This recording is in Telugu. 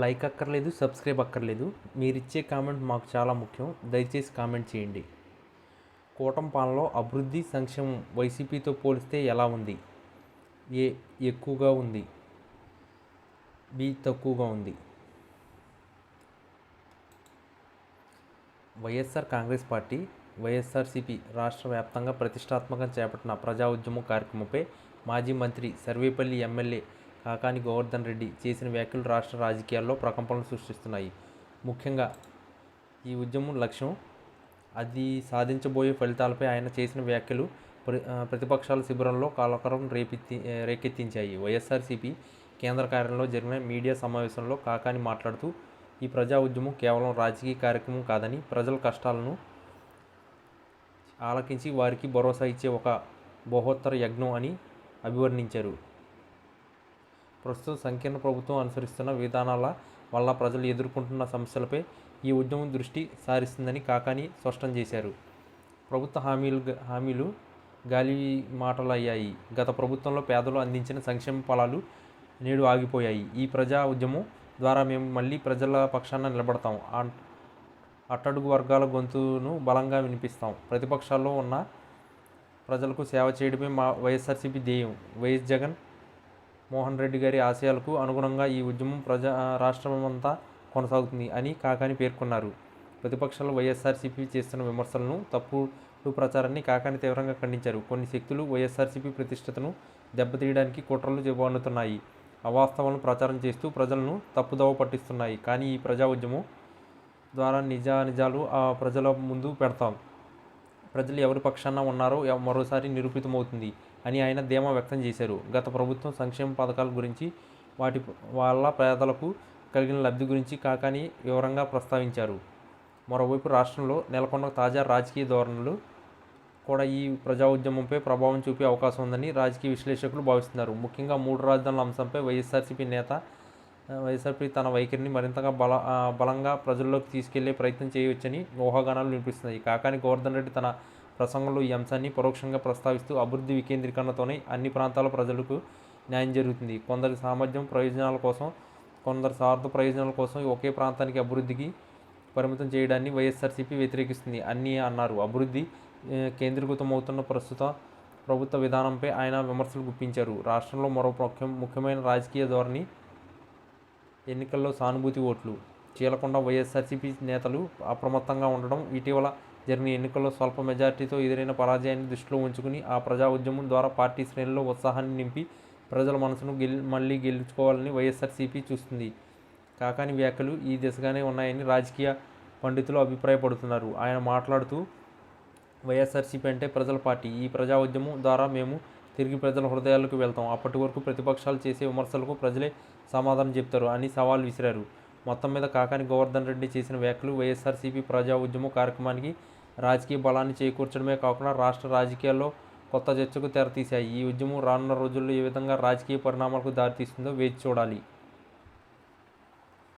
లైక్ అక్కర్లేదు సబ్స్క్రైబ్ అక్కర్లేదు. మీరు ఇచ్చే కామెంట్ మాకు చాలా ముఖ్యం. దయచేసి కామెంట్ చేయండి. కూటంపాలలో అభివృద్ధి సంక్షేమం వైసీపీతో పోలిస్తే ఎలా ఉంది? ఏ ఎక్కువగా ఉంది? బి తక్కువగా ఉంది. వైఎస్ఆర్ కాంగ్రెస్ పార్టీ వైఎస్ఆర్సీపీ రాష్ట్ర వ్యాప్తంగా ప్రతిష్టాత్మకంగా చేపట్టిన ప్రజా ఉద్యమం కార్యక్రమంపై మాజీ మంత్రి సర్వేపల్లి ఎమ్మెల్యే కాకాని గోవర్ధన్ రెడ్డి చేసిన వ్యాఖ్యలు రాష్ట్ర రాజకీయాల్లో ప్రకంపనలు సృష్టిస్తున్నాయి. ముఖ్యంగా ఈ ఉద్యమం లక్ష్యం అది సాధించబోయే ఫలితాలపై ఆయన చేసిన వ్యాఖ్యలు ప్ర ప్రతిపక్షాల శిబిరంలో కలకరం రేపెత్తి రేకెత్తించాయి. వైఎస్ఆర్సీపీ కేంద్ర కార్యాలయంలో జరిగిన మీడియా సమావేశంలో కాకాని మాట్లాడుతూ ఈ ప్రజా ఉద్యమం కేవలం రాజకీయ కార్యక్రమం కాదని ప్రజల కష్టాలను ఆలకించి వారికి భరోసా ఇచ్చే ఒక బహోత్తర యజ్ఞం అని అభివర్ణించారు. ప్రస్తుతం సంకీర్ణ ప్రభుత్వం అనుసరిస్తున్న విధానాల వల్ల ప్రజలు ఎదుర్కొంటున్న సమస్యలపై ఈ ఉద్యమం దృష్టి సారిస్తుందని కాకాని స్పష్టం చేశారు. ప్రభుత్వ హామీలు హామీలు గాలి మాటలయ్యాయి. గత ప్రభుత్వంలో పేదలు అందించిన సంక్షేమ ఫలాలు నేడు ఆగిపోయాయి. ఈ ప్రజా ఉద్యమం ద్వారా మేము మళ్ళీ ప్రజల పక్షాన నిలబడతాం. అట్టడుగు వర్గాల గొంతును బలంగా వినిపిస్తాం. ప్రతిపక్షాల్లో ఉన్న ప్రజలకు సేవ చేయడమే మా వైఎస్ఆర్సీపీ ధ్యేయం. వైఎస్ జగన్ మోహన్ రెడ్డి గారి ఆశయాలకు అనుగుణంగా ఈ ఉద్యమం ప్రజా రాష్ట్రమంతా కొనసాగుతుంది అని కాకాని పేర్కొన్నారు. ప్రతిపక్షాలు వైఎస్ఆర్సీపీ చేస్తున్న విమర్శలను తప్పుడు ప్రచారాన్ని కాకాని తీవ్రంగా ఖండించారు. కొన్ని శక్తులు వైఎస్ఆర్సీపీ ప్రతిష్టతను దెబ్బతీయడానికి కుట్రలు చెబుతున్నాయి అవాస్తవాలను ప్రచారం చేస్తూ ప్రజలను తప్పుదోవ పట్టిస్తున్నాయి. కానీ ఈ ప్రజా ఉద్యమం ద్వారా నిజానిజాలు ఆ ప్రజల ముందు పెడతాం. ప్రజలు ఎవరి పక్షాన ఉన్నారో మరోసారి నిరూపితమవుతుంది అని ఆయన ధీమా వ్యక్తం చేశారు. గత ప్రభుత్వం సంక్షేమ పథకాల గురించి వాటి వాళ్ళ పేదలకు కలిగిన లబ్ధి గురించి కాకాని వివరంగా ప్రస్తావించారు. మరోవైపు రాష్ట్రంలో నెలకొన్న తాజా రాజకీయ ధోరణులు కూడా ఈ ప్రజా ఉద్యమంపై ప్రభావం చూపే అవకాశం ఉందని రాజకీయ విశ్లేషకులు భావిస్తున్నారు. ముఖ్యంగా మూడు రాజధానుల అంశంపై వైఎస్ఆర్సీపీ నేత వైఎస్ఆర్పీ తన వైఖరిని మరింతగా బల బలంగా ప్రజల్లోకి తీసుకెళ్ళే ప్రయత్నం చేయవచ్చని ఊహాగానాలు వినిపిస్తున్నాయి. కాకాని గోవర్ధన్ రెడ్డి తన ప్రసంగంలో ఈ అంశాన్ని పరోక్షంగా ప్రస్తావిస్తూ అభివృద్ధి వికేంద్రీకరణతోనే అన్ని ప్రాంతాల ప్రజలకు న్యాయం జరుగుతుంది. కొందరి సామర్థ్యం ప్రయోజనాల కోసం కొందరు స్వార్థ ప్రయోజనాల కోసం ఒకే ప్రాంతానికి అభివృద్ధికి పరిమితం చేయడాన్ని వైఎస్ఆర్సీపీ వ్యతిరేకిస్తుంది అన్ని అన్నారు. అభివృద్ధి కేంద్రీకృతమవుతున్న ప్రస్తుత ప్రభుత్వ విధానంపై ఆయన విమర్శలు గుప్పించారు. రాష్ట్రంలో మరో ముఖ్యం ముఖ్యమైన రాజకీయ ధోరణి ఎన్నికల్లో సానుభూతి ఓట్లు. చీలకొండ వైఎస్ఆర్సీపీ నేతలు అప్రమత్తంగా ఉండడం ఇటీవల జరిగిన ఎన్నికల్లో స్వల్ప మెజార్టీతో ఎదురైన పరాజయాన్ని దృష్టిలో ఉంచుకుని ఆ ప్రజా ఉద్యమం ద్వారా పార్టీ శ్రేణుల్లో ఉత్సాహాన్ని నింపి ప్రజల మనసును గెల్ మళ్ళీ గెలుచుకోవాలని వైఎస్ఆర్సీపీ చూస్తుంది. కాకాని వ్యాఖ్యలు ఈ దిశగానే ఉన్నాయని రాజకీయ పండితులు అభిప్రాయపడుతున్నారు. ఆయన మాట్లాడుతూ వైఎస్ఆర్సీపీ అంటే ప్రజల పార్టీ. ఈ ప్రజా ఉద్యమం ద్వారా మేము తిరిగి ప్రజల హృదయాలకు వెళ్తాం. అప్పటి వరకు ప్రతిపక్షాలు చేసే విమర్శలకు ప్రజలే సమాధానం చెప్తారు అని సవాల్ విసిరారు. మొత్తం మీద కాకాని గోవర్ధన్ రెడ్డి చేసిన వ్యాఖ్యలు వైఎస్ఆర్సీపీ ప్రజా ఉద్యమ కార్యక్రమానికి రాజకీయ బలాన్ని చేకూర్చడమే కాకుండా రాష్ట్ర రాజకీయాల్లో కొత్త చర్చకు తెరతీశాయి. ఈ ఉద్యమం రానున్న రోజుల్లో ఏ విధంగా రాజకీయ పరిణామాలకు దారితీస్తుందో వేచి చూడాలి.